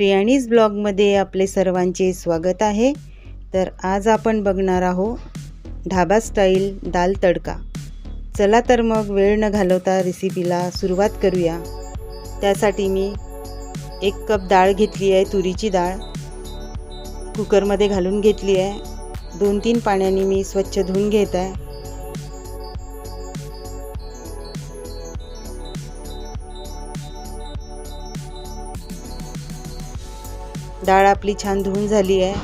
प्रियाणीज ब्लॉगमध्ये आपले सर्वांचे स्वागत आहे. तर आज आपण बघणार आहोत ढाबा स्टाईल दाल तडका. चला तर मग वेळ न घालवता रेसिपीला सुरुवात करूया. त्यासाठी मी एक कप डाळ घेतली आहे तुरीची डाळ. कुकरमध्ये घालून घेतली आहे. दोन तीन पाण्याने मी स्वच्छ धुवून घेत आहे. डाळ आपली छान धुवून झाली आहे.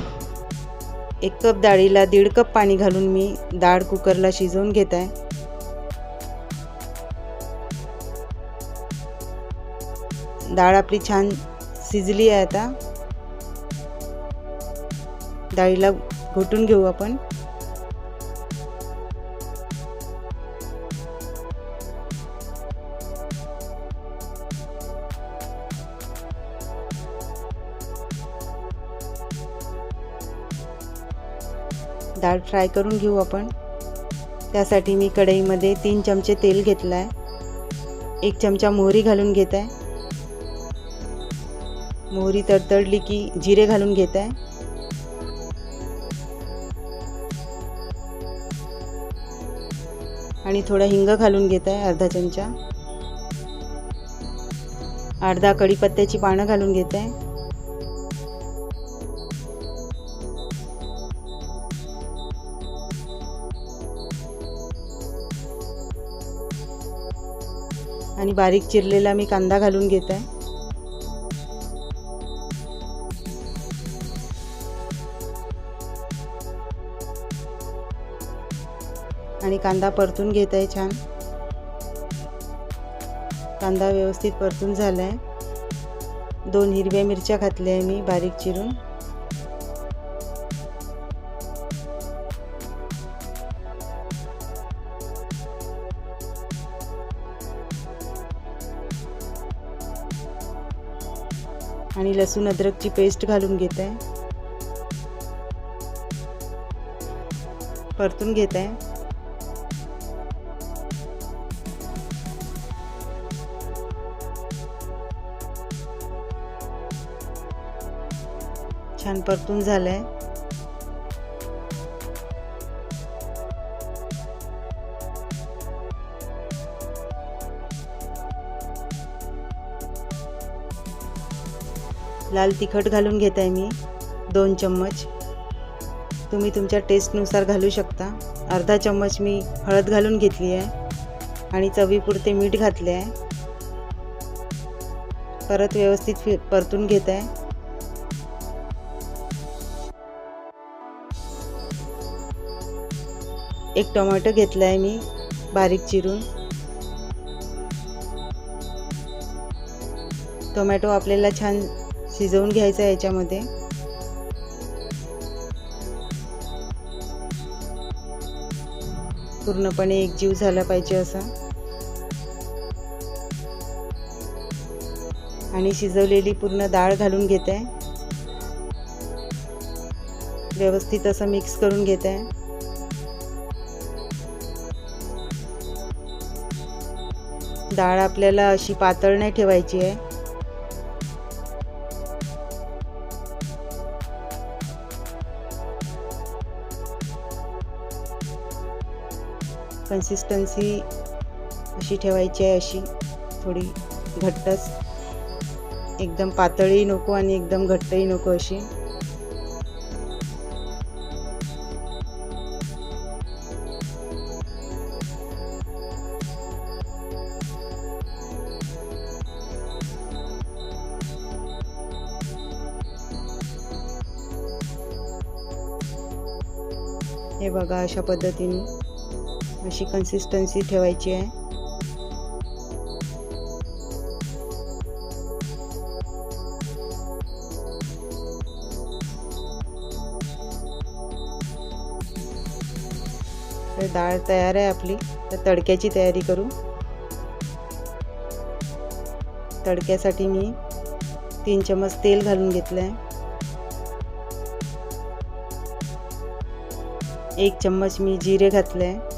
एक कप डाळीला दीड कप पाणी घालून मी डाळ कुकरला शिजवून घेत आहे. डाळ आपली छान शिजली आहे आता. डाळीला घोटून घेऊ आपण. डाळ फ्राय करून घेऊ आपण. त्यासाठी मी कढईमध्ये तीन चमचे तेल घेतलं आहे एक चमचा मोहरी घालून घेत आहे मोहरी तडतडली की जिरे घालून घेत आहे आणि थोडा हिंग घालून घेत आहे अर्धा चमचा. अर्धा कढीपत्त्याची पानं घालून घेत आहे आणि बारीक चिरलेला मी कांदा घालून घेत आहे. आणि कांदा परतून घेत आहे छान. कांदा व्यवस्थित परतून झाला आहे दोन हिरव्या मिरच्या घातल्या आहे मी बारीक चिरून. आणि लसूण अद्रकची पेस्ट घालून घेत. आहे परतून घेत. आहे छान परतून झालंय. लाल तिखट घालून घेत आहे मी दोन चम्मच. तुम्ही तुमच्या टेस्टनुसार घालू शकता. अर्धा चम्मच मी हळद घालून घेतली आहे आणि चवीपुरते मीठ घातले आहे. परत व्यवस्थित फि परतून घेत आहे एक टोमॅटो घेतला आहे मी बारीक चिरून. टोमॅटो आपल्याला छान शिजवून घ्यायचं आहे याच्यामध्ये. पूर्णपणे एक जीव झाला पाहिजे असा. आणि शिजवलेली पूर्ण डाळ घालून घेत. आहे व्यवस्थित असं मिक्स करून घेत. आहे डाळ आपल्याला अशी पातळ नाही ठेवायची आहे. कन्सिस्टन्सी अशी ठेवायची आहे अशी. थोडी घट्टच. एकदम पातळही नको आणि एकदम घट्टही नको अशी. हे बघा अशा पद्धतीने. अशी कन्सिस्टन्सी ठेवायची आहे. तर डाळ तयार आहे आपली. तर तडक्याची तयारी करू. तडक्यासाठी मी तीन चमच तेल घालून घेतलं आहे एक चम्मच मी जिरे घातले आहे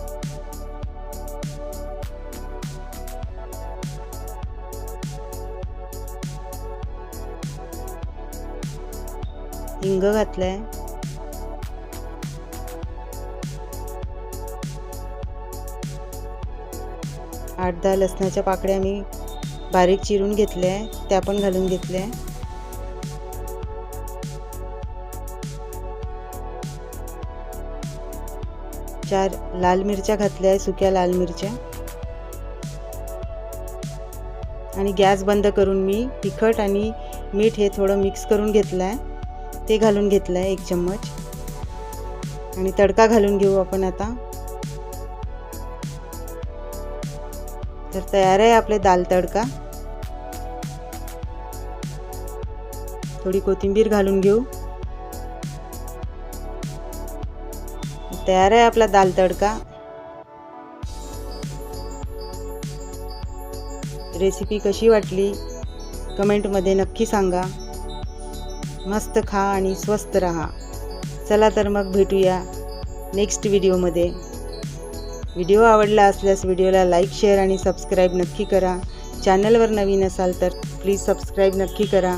हिंग घातलाय. आठ दहा लसणाच्या पाकळ्या मी बारीक चिरून घेतल्या आहे त्या पण घालून घेतल्या आहे चार लाल मिरच्या घातल्या आहे सुक्या लाल मिरच्या. आणि गॅस बंद करून मी तिखट आणि मीठ हे थोडं मिक्स करून घेतलं आहे ते घालून घेतलं आहे एक चम्मच. आणि तडका घालून घेऊ आपण आता. तर तयार आहे आपले दाल तडका. थोडी कोथिंबीर घालून घेऊ. तयार आहे आपला दाल तडका. रेसिपी कशी वाटली? कमेंटमध्ये नक्की सांगा. मस्त खा आणि स्वस्त राहा. चला तर मग भेटूया नेक्स्ट व्हिडिओमध्ये व्हिडिओ आवडला असल्यास व्हिडिओला लाईक शेअर आणि सबस्क्राईब नक्की करा. चॅनलवर नवीन असाल तर प्लीज सबस्क्राईब नक्की करा.